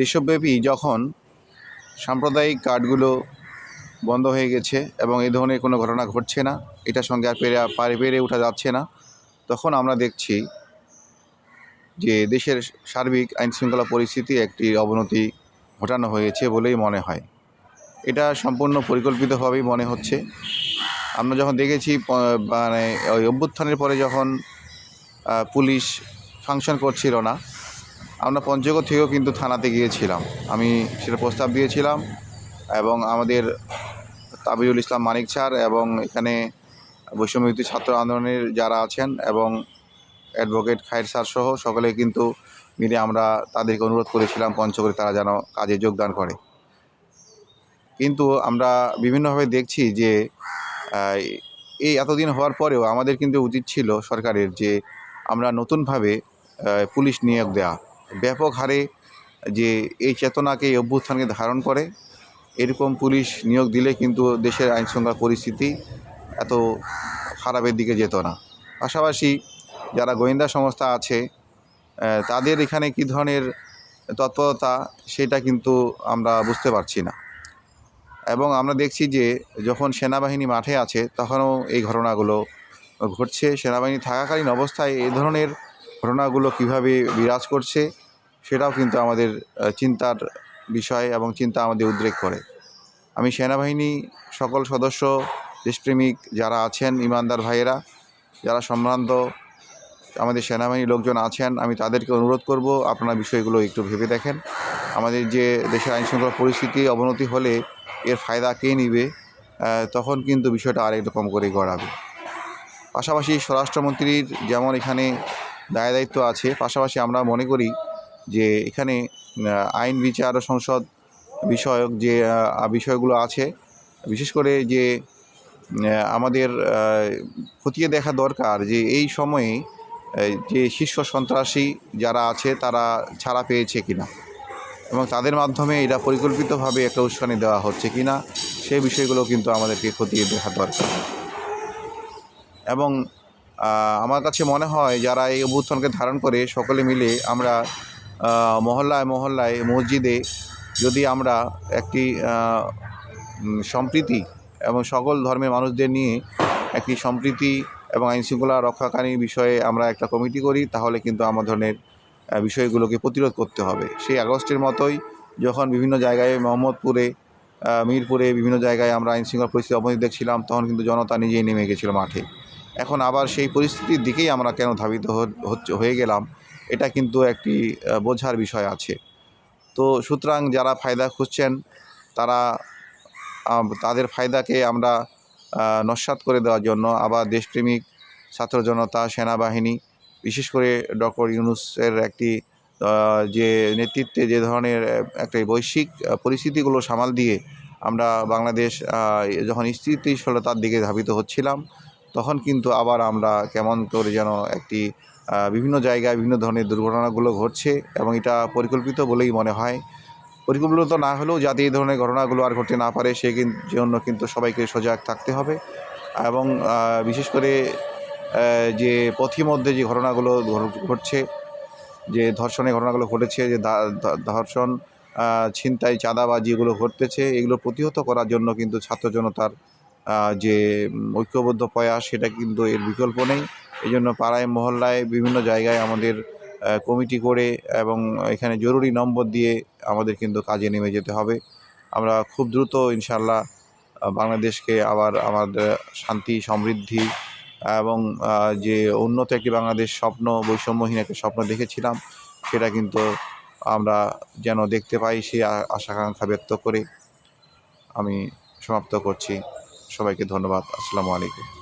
দেশব্যাপী যখন সাম্প্রদায়িক কার্ডগুলো বন্ধ হয়ে গেছে এবং এই ধরনের কোনো ঘটনা ঘটছে না এটার সঙ্গে আর পেরে, পারে পেরে ওঠা যাচ্ছে না, তখন আমরা দেখছি যে দেশের সার্বিক আইনশৃঙ্খলা পরিস্থিতি একটি অবনতি ঘটানো হয়েছে বলেই মনে হয়। এটা সম্পূর্ণ পরিকল্পিতভাবেই মনে হচ্ছে। আমরা যখন দেখেছি মানে ওই অভ্যুত্থানের পরে যখন পুলিশ ফাংশন করছিল না আমরা পঞ্চগড় থেকেও কিন্তু থানাতে গিয়েছিলাম। আমি সেটা প্রস্তাব দিয়েছিলাম এবং আমাদের তাবিজুল ইসলাম মানিক স্যার এবং এখানে বৈষম্যবিরোধী ছাত্র আন্দোলনের যারা আছেন এবং অ্যাডভোকেট খায়ের স্যার সহ সকলে কিন্তু মিলে আমরা তাদেরকে অনুরোধ করেছিলাম পঞ্চগড়ে তারা যেন কাজে যোগদান করে। কিন্তু আমরা বিভিন্নভাবে দেখছি যে এই এতদিন হওয়ার পরেও আমাদের কিন্তু উচিত ছিল সরকারের যে আমরা নতুনভাবে পুলিশ নিয়োগ দেওয়া ব্যাপক হারে যে এই চেতনাকে এই অভ্যুত্থানকে ধারণ করে। এরকম পুলিশ নিয়োগ দিলে কিন্তু দেশের আইনশৃঙ্খলা পরিস্থিতি এত খারাপের দিকে যেত না। পাশাপাশি যারা গোয়েন্দা সংস্থা আছে তাদের এখানে কী ধরনের তৎপরতা সেটা কিন্তু আমরা বুঝতে পারছি না। এবং আমরা দেখছি যে যখন সেনাবাহিনী মাঠে আছে, তখনও এই ঘটনাগুলো ঘটছে। সেনাবাহিনী থাকাকালীন অবস্থায় এই ধরনের ঘটনাগুলো কীভাবে বিরাজ করছে সেটাও কিন্তু আমাদের চিন্তার বিষয় এবং চিন্তা আমাদের উদ্রেক করে। আমি সেনাবাহিনী সকল সদস্য, দেশপ্রেমিক যারা আছেন, ইমানদার ভাইয়েরা, যারা সম্ভ্রান্ত, আমাদের সেনাবাহিনীর লোকজন আছেন, আমি তাদেরকে অনুরোধ করব আপনারা বিষয়গুলো একটু ভেবে দেখেন। আমাদের যে দেশের আইনশৃঙ্খলা পরিস্থিতি অবনতি হলে এর ফায়দা কে নিবে তখন কিন্তু বিষয়টা আরেক রকম করে গড়াবে। পাশাপাশি স্বরাষ্ট্রমন্ত্রীর যেমন এখানে দায় দায়িত্ব আছে, পাশাপাশি আমরা মনে করি যে এখানে আইন বিচার সংসদ বিষয়ক যে বিষয়গুলো আছে, বিশেষ করে যে আমাদের খতিয়ে দেখা দরকার যে এই সময়ে যে শীর্ষ সন্ত্রাসী যারা আছে তারা ছাড়া পেয়েছে কিনা এবং তাদের মাধ্যমে এটা পরিকল্পিতভাবে একটা উস্কানি দেওয়া হচ্ছে কিনা, সেই বিষয়গুলো কিন্তু আমাদেরকে খতিয়ে দেখা দরকার। এবং আমার কাছে মনে হয় যারা এই অভ্যুত্থানকে ধারণ করে সকলে মিলে আমরা মহল্লায় মহল্লায় মসজিদে যদি আমরা একটি সম্প্রীতি এবং সকল ধর্মের মানুষদের নিয়ে একটি সম্প্রীতি এবং আইনশৃঙ্খলা রক্ষাকারী বিষয়ে আমরা একটা কমিটি করি, তাহলে কিন্তু আমার ধরনের বিষয়গুলোকে প্রতিরোধ করতে হবে। সেই আগস্টের মতোই যখন বিভিন্ন জায়গায় মোহাম্মদপুরে মিরপুরে বিভিন্ন জায়গায় আমরা আইনশৃঙ্খলা পরিস্থিতি অবনতি দেখছিলাম, তখন কিন্তু জনতা নিজেই নেমে গেছিল মাঠে। এখন আবার সেই পরিস্থিতির দিকেই আমরা কেন ধাবিত হয়ে গেলাম এটা কিন্তু একটি বোঝার বিষয় আছে। তো সুতরাং যারা ফায়দা খুঁজছেন, তারা তাদের ফায়দাকে আমরা নস্যাৎ করে দেওয়ার জন্য আবার দেশপ্রেমিক, ছাত্র জনতা, সেনাবাহিনী, বিশেষ করে ডক্টর ইউনুসের একটি যে নেতৃত্বে যে ধরনের একটা বৈশ্বিক পরিস্থিতিগুলো সামাল দিয়ে আমরা বাংলাদেশ যখন স্থিতিশীলতার দিকে ধাবিত হচ্ছিলাম, তখন কিন্তু আবার আমরা কেমন করে যেন একটি বিভিন্ন জায়গায় বিভিন্ন ধরনের দুর্ঘটনাগুলো ঘটছে এবং এটা পরিকল্পিত বলেই মনে হয়। পরিকল্পিত না হলেও যাতে এই ধরনের ঘটনাগুলো আর ঘটতে না পারে, সে জন্য কিন্তু সবাইকে সজাগ থাকতে হবে। এবং বিশেষ করে যে পথিমধ্যে যে ঘটনাগুলো ঘটছে, যে ধর্ষণের ঘটনাগুলো ঘটেছে, যে ধর্ষণ ছিনতাই, চাঁদাবাজি এগুলো ঘটতেছে, এগুলো প্রতিহত করার জন্য কিন্তু ছাত্র জনতার যে ঐক্যবদ্ধ প্রয়াস, সেটা কিন্তু এর বিকল্প নেই। এই জন্য পাড়ায়, মহল্লায় বিভিন্ন জায়গায় আমাদের কমিটি করে এবং এখানে জরুরি নম্বর দিয়ে আমাদের কিন্তু কাজে নেমে যেতে হবে। আমরা খুব দ্রুত ইনশাল্লাহ বাংলাদেশকে আবার আমাদের শান্তি, সমৃদ্ধি এবং যে উন্নত একটি বাংলাদেশ স্বপ্ন, বৈষম্যহীন একটা স্বপ্ন দেখেছিলাম, সেটা কিন্তু আমরা যেন দেখতে পাই আ- আশাকাঙ্ক্ষা ব্যক্ত করে আমি সমাপ্ত করছি। সবাইকে ধন্যবাদ। আসসালামু আলাইকুম।